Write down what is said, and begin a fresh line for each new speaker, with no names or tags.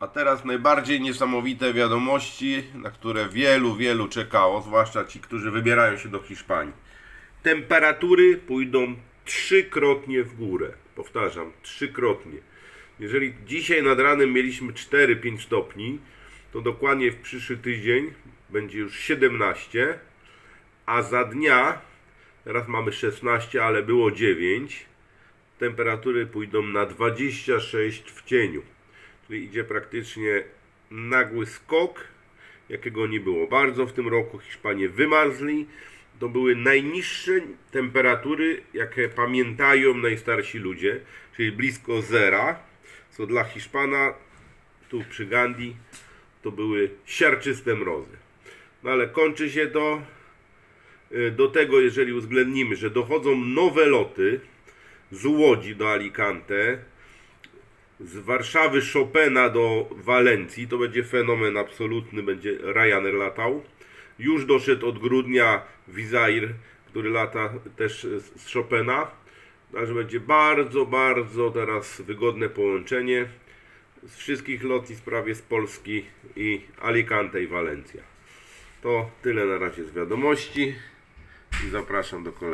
A teraz najbardziej niesamowite wiadomości, na które wielu, wielu czekało, zwłaszcza ci, którzy wybierają się do Hiszpanii. Temperatury pójdą trzykrotnie w górę. Powtarzam, trzykrotnie. Jeżeli dzisiaj nad ranem mieliśmy 4-5 stopni, to dokładnie w przyszły tydzień będzie już 17, a za dnia, teraz mamy 16, ale było 9, temperatury pójdą na 26 w cieniu. Czyli idzie praktycznie nagły skok, jakiego nie było bardzo w tym roku. Hiszpanie wymarzli. To były najniższe temperatury, jakie pamiętają najstarsi ludzie, czyli blisko zera, co dla Hiszpana tu przy Gandhi to były siarczyste mrozy. No ale kończy się to y, do tego, jeżeli uwzględnimy, że dochodzą nowe loty z Łodzi do Alicante, z Warszawy Chopina do Walencji, to będzie fenomen absolutny, będzie Ryanair latał. Już doszedł od grudnia Vizair, który lata też z Chopina. Także będzie bardzo, bardzo teraz wygodne połączenie z wszystkich lotnisk prawie z Polski i Alicante i Walencja. To tyle na razie z wiadomości i zapraszam do kolejnych.